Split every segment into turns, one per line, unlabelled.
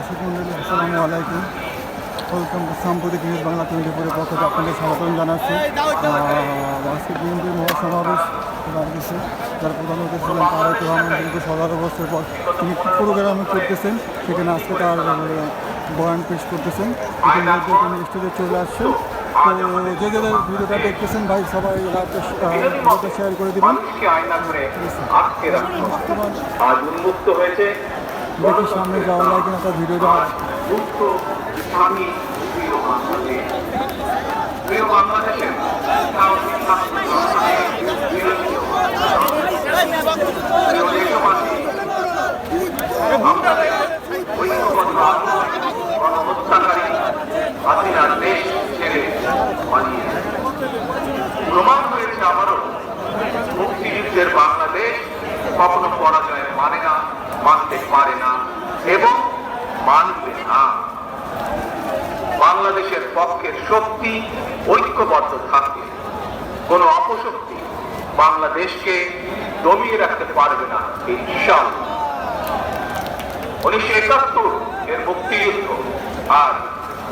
দর্শক মন্ডলী আসসালামু আলাইকুম। ওয়েলকাম টু সাম্প্রতিক নিউজ বাংলা টোয়েন্টি ফোরের পক্ষ থেকে আপনাদের স্বাগতম জানাচ্ছি। আজকে বিএনপির মহাসমাবেশ বাড়িতেছে যার প্রধান অতিথি ছিলেন তারেক রহমান দীর্ঘ সতেরো বছর পর তিনি প্রোগ্রাম করতেছেন সেখানে আজকে তার বয়ান পেশ করতেছেন। ইতিমধ্যে তিনি স্টেজে চলে আসছেন। তো যে যে ভিডিওটা দেখতেছেন ভাই সবাই ভিডিওটা শেয়ার করে দিবেন।
আজ উন্মুক্ত হয়েছে।
দেখি সামনে যাওয়া লাগে।
প্রমাণ হয়েছে আবারও মুক্তিযুদ্ধের বাংলাদেশ কখনো পরাজয় মানে না মানতে পারে না এবং মানবে না। বাংলাদেশের পক্ষের শক্তি, ঐক্যবদ্ধ থাকে কোনো অপশক্তি বাংলাদেশকে দমিয়ে রাখতে পারবে না ইনশাল উনিশশো একাত্তর এর মুক্তিযুদ্ধ আর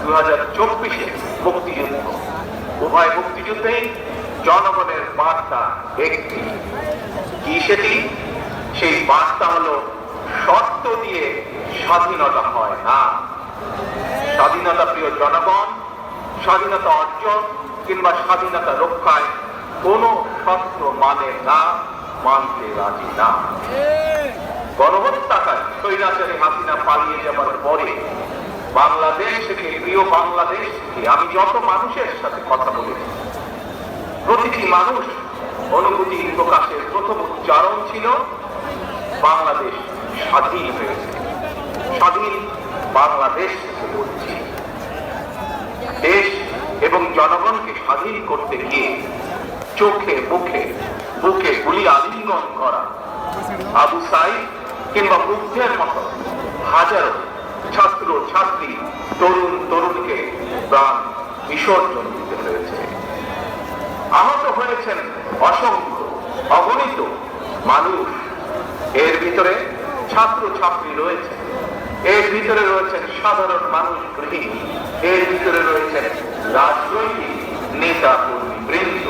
দু হাজার চব্বিশে মুক্তিযুদ্ধ। উভয় মুক্তিযুদ্ধেই জনগণের বার্তা একটি। কি সেটি? সেই বার্তা হলো শর্ত দিয়ে স্বাধীনতা হয় না। স্বাধীনতা প্রিয় জনগণ, স্বাধীনতা অর্জন কিংবা স্বাধীনতা রক্ষায় কোনো শর্ত মানে না, মানতে রাজি না। গণহত্যাকারী স্বৈরাচারী হাসিনা পালিয়ে যাবার পরে বাংলাদেশ থেকে প্রিয় বাংলাদেশ থেকে আমি যত মানুষের সাথে কথা বলেছি, প্রতিটি মানুষ অনুভূতি প্রকাশের প্রথম উচ্চারণ ছিল, বাংলাদেশ স্বাধীন হয়েছে। স্বাধীন বাংলাদেশ বলছি দেশ এবং জনগণকে স্বাধীন করতে গিয়ে চোখে মুখে বুকে গুলি আলিঙ্গন করা আবু সাইদ কিংবা মুগ্ধের মতো হাজারো ছাত্র, ছাত্রী, তরুণ, তরুণীকে প্রাণ বিসর্জন দিতে হয়েছে। আহত হয়েছেন অসংখ্য, অগণিত মানুষ। এর ভিতরে ছাত্র ছাত্রী রয়েছে। এর ভিতরে রয়েছেন সাধারণ মানুষ গৃহিণী। এর ভিতরে রয়েছেন রাজনৈতিক নেতা কর্মী বৃন্দ।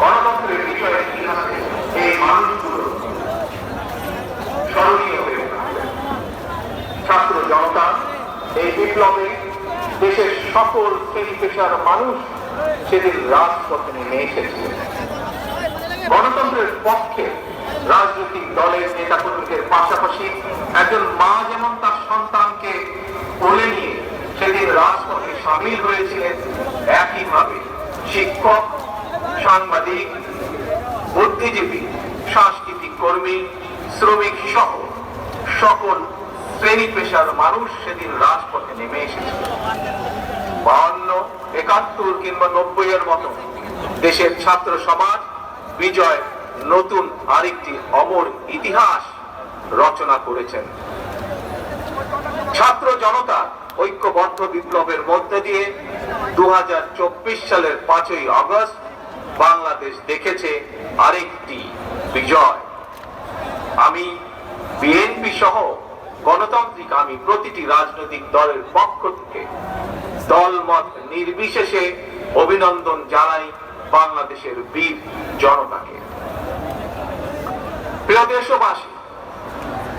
গণতন্ত্রের বিষয়ে ইতিহাসে এই মানুষগুলো স্মরণীয় হয়ে ছাত্র জনতা, এই বিপ্লবে দেশের সকল শ্রেণি পেশার মানুষ সেদিন রাজপথে নেমে এসেছে। গণতন্ত্রের পক্ষে রাজনৈতিক দলের নেতাকর্মীদের পাশাপাশি একজন মা যেমন তার সন্তানকে কোলে নিয়ে সেদিন রাজপথে সামিল হয়েছিলেন, একইভাবে শিক্ষক, সাংবাদিক, বুদ্ধিজীবী, সাংস্কৃতিক কর্মী, শ্রমিক সহ সকল শ্রেণি পেশার মানুষ সেদিন রাজপথে নেমে এসেছে। বাহান্ন, একাত্তর কিংবা নব্বই এর মতো দেশের ছাত্র সমাজ বিজয় নতুন আরেকটি অমর ইতিহাস রচনা করেছেন। ছাত্র জনতা ঐক্যবদ্ধ বিপ্লবের মধ্যে দিয়ে দু সালের পাঁচই আগস্ট বাংলাদেশ দেখেছে আরেকটি বিজয়। আমি বিএনপি সহ গণতান্ত্রিক, আমি প্রতিটি রাজনৈতিক দলের পক্ষ থেকে দলমত নির্বিশেষে অভিনন্দন জানাই বাংলাদেশের বীর জনতাকে। প্রিয় দেশবাসী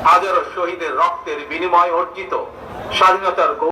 হাজারো শহীদের রক্তের বিনিময়ে অর্জিত স্বাধীনতার